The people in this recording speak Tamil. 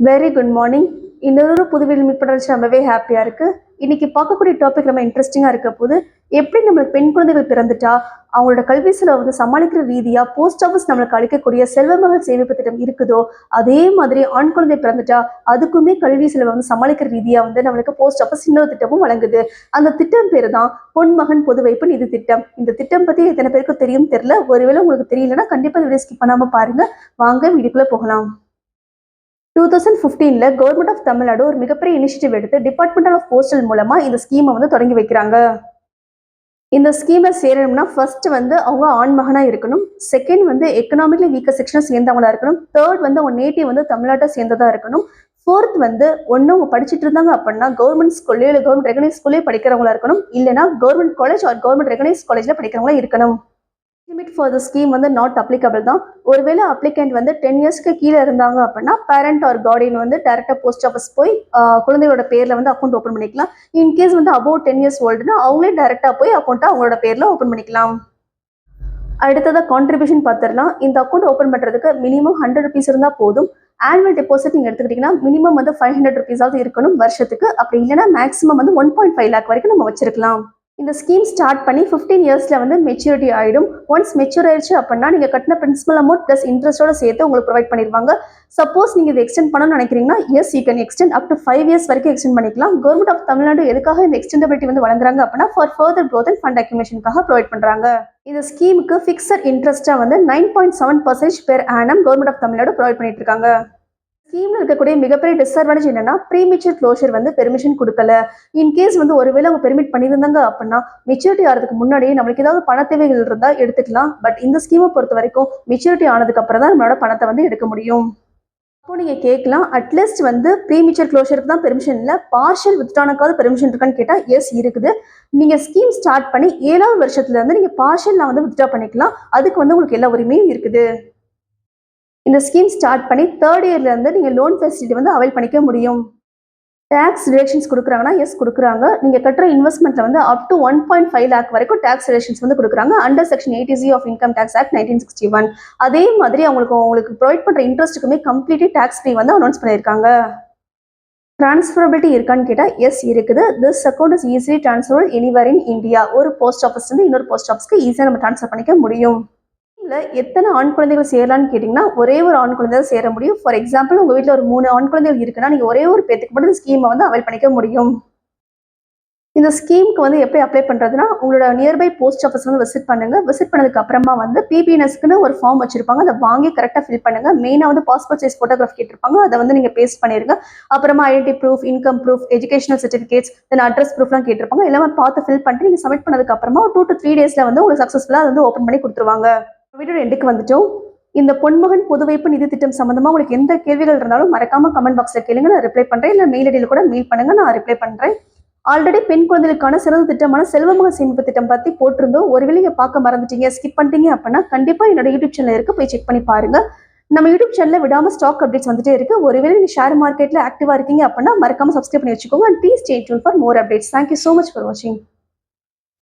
வெரி குட் மார்னிங் இன்னொரு புதுவையில் மீட் பண்ணுறது ரொம்பவே ஹாப்பியாக இருக்குது இன்னைக்கு பார்க்கக்கூடிய டாபிக் ரொம்ப இன்ட்ரெஸ்டிங்காக இருக்க போது எப்படி நம்மளுக்கு பெண் குழந்தைகள் பிறந்துட்டா அவங்களோட கல்வி செலவை வந்து சமாளிக்கிற ரீதியாக போஸ்ட் ஆஃபீஸ் நம்மளுக்கு அளிக்கக்கூடிய செல்வமகள் சேமிப்பு திட்டம் இருக்குதோ அதே மாதிரி ஆண் குழந்தை பிறந்துட்டா அதுக்குமே கல்வி செலவை வந்து சமாளிக்கிற ரீதியாக வந்து நம்மளுக்கு போஸ்ட் ஆஃபீஸ் இன்னொரு திட்டமும் வழங்குது. அந்த திட்டம் பேர் தான் பொன்மகன் பொது வைப்பு நிதி திட்டம். இந்த திட்டம் பற்றி எத்தனை பேருக்கு தெரியும் தெரியல. ஒருவேளை உங்களுக்கு தெரியலன்னா கண்டிப்பாக வீடியோ ஸ்கிப் பண்ணாமல் பாருங்கள் வாங்க வீடியோக்குள்ளே போகலாம். டூ தௌசண்ட் ஃபிஃப்டீனில் கவர்மெண்ட் ஆஃப் தமிழ்நாடு ஒரு மிகப்பெரிய இனிஷியேட்டிவ் எடுத்து டிபார்ட்மெண்ட் ஆஃப் போஸ்டல் மூலமாக இந்த ஸ்கீமை வந்து தொடங்கி வைக்கிறாங்க. இந்த ஸ்கீமை சேரணும்னா ஃபர்ஸ்ட் வந்து அவங்க ஆண்மகனாக இருக்கணும். செகண்ட் வந்து எக்கனாமிக்லி வீக்கர் செக்ஷனை சேர்ந்தவங்களா இருக்கணும். தேர்ட் வந்து அவங்க நேட்டிவ் வந்து தமிழ்நாட்டை சேர்ந்ததாக இருக்கணும். ஃபோர்த் வந்து ஒன்று அவங்க படிச்சுட்டு இருந்தாங்க அப்படின்னா கவர்மெண்ட் ஸ்கூல்லையோ இல்லை கவர்மெண்ட் ரெகனைஸ் ஸ்கூல்லேயே படிக்கிறவங்களா இருக்கணும். இல்லைனா government college or government recognise காலேஜில் படிக்கிறவங்களா இருக்கணும். லிமிட் ஃபார் த ஸ்கீம் வந்து நாட் அப்ளிகபிள் தான். ஒருவேளை அப்ளிகண்ட் வந்து டென் இயர்ஸ்க்கு கீழே இருந்தாங்க அப்படின்னா பேரண்ட் ஆர் கார்டியன் வந்து டேரெக்டாக போஸ்ட் ஆஃபீஸ் போய் குழந்தையோட பேரில் வந்து அக்கௌண்ட் ஓப்பன் பண்ணிக்கலாம். இன்கேஸ் வந்து அபவுட் டென் இயர்ஸ் ஓல்டுனா அவங்களே டேரெக்டாக போய் அக்கௌண்ட்டை அவங்களோட பேரில் ஓப்பன் பண்ணிக்கலாம். அடுத்ததாக கான்ட்ரிபியூஷன் பார்த்துடலாம் இந்த அக்கௌண்ட் ஓப்பன் பண்ணுறதுக்கு மினிமம் ஹண்ட்ரட் ருபீஸ் இருந்தால் போதும். ஆனுவல் டெபாசிட் நீங்கள் எடுத்துக்கிட்டிங்கன்னா மினிமம் வந்து ஃபைவ் ஹண்ட்ரட் ருபீஸாவது இருக்கணும் வருஷத்துக்கு. அப்படி இல்லைன்னா மேக்ஸிமம் வந்து ஒன் பாயிண்ட் ஃபைவ் லேக் வரைக்கும் நம்ம வச்சிருக்கலாம். இந்த ஸ்கீம் ஸ்டார்ட் பண்ணி ஃபிஃப்டீன் இயர்ஸில் வந்து மெச்சூரிட்டி ஆகிடும் ஒன்ஸ் மெச்சூர் ஆயிடுச்சு அப்படின்னா நீங்கள் கட்டின பிரின்சிபல் அமௌண்ட் ப்ளஸ் இன்ட்ரெஸ்ட்டோட சேர்த்து உங்களுக்கு ப்ரொவைட் பண்ணிடுவாங்க. சப்போஸ் நீங்கள் இதை எக்ஸ்டெண்ட் பண்ணணும்னு நினைக்கிறீங்கன்னா yes you can extend up to five years வரைக்கும் எக்ஸ்டெண்ட் பண்ணிக்கலாம். கவர்மெண்ட் ஆஃப் தமிழ்நாடு எதுக்காக இந்த எக்ஸ்டெண்டபிலிட்டி வந்து வழங்குறாங்க அப்படின்னா for further growth and fund அக்யூமேஷனுக்காக provide பண்ணுறாங்க இந்த ஸ்கீமுக்கு ஃபிக்ஸட் இன்ட்ரெஸ்ட்டாக வந்து nine point seven percentage per annum government of Tamil Nadu provide பண்ணிட்டு இருக்காங்க. ஸ்கீம்ல இருக்கக்கூடிய மிகப்பெரிய டிஸ்அட்வான்டேஜ் என்னன்னா ப்ரீமெச்சூர் க்ளோஷர் வந்து பெர்மிஷன் கொடுக்கல. இன்கேஸ் வந்து ஒருவேளை அவங்க பெர்மிட் பண்ணியிருந்தாங்க அப்படின்னா மெச்சூரிட்டி ஆகிறதுக்கு முன்னாடியே நம்மளுக்கு ஏதாவது பண தேவைகள் இருந்தால் எடுத்துக்கலாம். பட் இந்த ஸ்கீமை பொறுத்த வரைக்கும் மெச்சூரிட்டி ஆனதுக்கு அப்புறம் தான் நம்மளோட பணத்தை வந்து எடுக்க முடியும். அப்போ நீங்கள் கேட்கலாம் அட்லீஸ்ட் வந்து ப்ரீமிச்சர் க்ளோஷருக்கு தான் பெர்மிஷன் இல்லை பார்ஷியல் வித்ட்ரானுக்காவது பெர்மிஷன் இருக்கான்னு கேட்டால் எஸ் இருக்குது. நீங்கள் ஸ்கீம் ஸ்டார்ட் பண்ணி ஏழாவது வருஷத்துல இருந்து நீங்கள் பார்ஷியல் வந்து வித்ட்ரா பண்ணிக்கலாம். அதுக்கு வந்து உங்களுக்கு எல்லா உரிமையும் இருக்குது. இந்த ஸ்கீம் ஸ்டார்ட் பண்ணி தேர்ட் இயர்லேருந்து நீங்கள் லோன் ஃபெசிலிட்டி வந்து அவைல் பண்ணிக்க முடியும். டேக்ஸ் ரிலேஷன்ஸ் கொடுக்குறாங்கன்னா எஸ் கொடுக்குறாங்க. நீங்கள் கட்டுற இன்வெஸ்ட்மெண்ட்டில் வந்து up to one point five lakh வரைக்கும் டேக்ஸ் ரிலேஷன்ஸ் வந்து கொடுக்குறாங்க. Under section eighty G of income tax act nineteen sixty one அதே மாதிரி அவங்களுக்கு உங்களுக்கு ப்ரொவைட் பண்ணுற இன்ட்ரெஸ்ட்டுக்குமே கம்ப்ளீட்லி டேக்ஸ் ஃப்ரீ வந்து அனௌன்ஸ் பண்ணியிருக்காங்க. ட்ரான்ஸ்ஃபரபிலிட்டி இருக்கான்னு கேட்டால் எஸ் இருக்குது. This account is easily transfer anywhere in India ஒரு போஸ்ட் ஆஃபீஸ்லேருந்து இன்னொரு போஸ்ட் ஆஃபீஸ்க்கு ஈஸியாக நம்ம ட்ரான்ஸ்ஃபர் பண்ணிக்க முடியும். இல்லை எத்தனை ஆண் குழந்தைகள் சேரலான்னு கேட்டிங்கன்னா ஒரே ஒரு ஆண் குழந்தை தான் சேர முடியும். ஃபார் எக்ஸாம்பிள் உங்கள் வீட்டில் ஒரு மூணு ஆண் குழந்தைகள் இருக்குன்னா நீங்கள் ஒரே ஒரு பேத்துக்கு மட்டும் இந்த ஸ்கீமை வந்து அவைல் பண்ணிக்க முடியும். இந்த ஸ்கீமுக்கு வந்து எப்படி அப்ளை பண்ணுறதுனா உங்களோட நியர்பை போஸ்ட் ஆஃபீஸ் வந்து விசிட் பண்ணுங்க. விசிட் பண்ணதுக்கு அப்புறமா வந்து பிபிஎன்எஸ்க்குன்னு ஒரு ஃபார்ம் வச்சிருப்பாங்க. அதை வாங்கி கரெக்டாக ஃபில் பண்ணுங்கள் மெயினாக வந்து பாஸ்போர்ட் சைஸ் ஃபோட்டோகிராஃப் கேட்டிருப்பாங்க. அதை வந்து நீங்கள் பேஸ்ட் பண்ணிருங்க. அப்புறமா identity proof income proof educational certificates then address ப்ரூஃப்லாம் கேட்டிருப்பாங்க. எல்லாமே பார்த்து ஃபில் பண்ணிட்டு நீங்கள் சப்மிட் பண்ணதுக்கு அப்புறமா டூ டு த்ரீ டேஸில் வந்து உங்களுக்கு சக்ஸஸ்ஃபுல்லாக வந்து ஓப்பன் பண்ணி கொடுத்துருவாங்க. வீடியோ எண்டுக்கு வந்துட்டோம். இந்த பொன்மகன் புதுவைப்பு நிதி திட்டம் சம்பந்தமா உங்களுக்கு எந்த கேள்விகள் இருந்தாலும் மறக்காம கமெண்ட் பாக்ஸ்ல கேளுங்க. நான் ரிப்ளை பண்றேன். இல்ல மெயில் ஐடியில் கூட மெயில் பண்ணுங்க. நான் ரிப்ளை பண்றேன். ஆல்ரெடி பெண் குழந்தைகளுக்கான சிறந்த திட்டமான செல்வமக சேமிப்பு திட்டம் பத்தி போட்டிருந்தோம். ஒருவேளை நீங்க பார்க்க மறந்துட்டீங்க ஸ்கிப் பண்ணிட்டீங்க அப்படின்னா கண்டிப்பா என்னோட யூடியூப் சேனல் இருக்கு. போய் செக் பண்ணி பாருங்க. நம்ம யூடியூப் சேனல்ல விடாம ஸ்டாக் அப்டேட்ஸ் வந்துட்டே இருக்கு. ஒருவேளை நீங்க ஷேர் மார்க்கெட்ல ஆக்டிவா இருக்கீங்க அப்படின்னா மறக்காம சப்ஸ்கிரைப் பண்ணி வச்சுக்கோங்க. And please stay tuned for more updates thank you so much for வாட்சிங்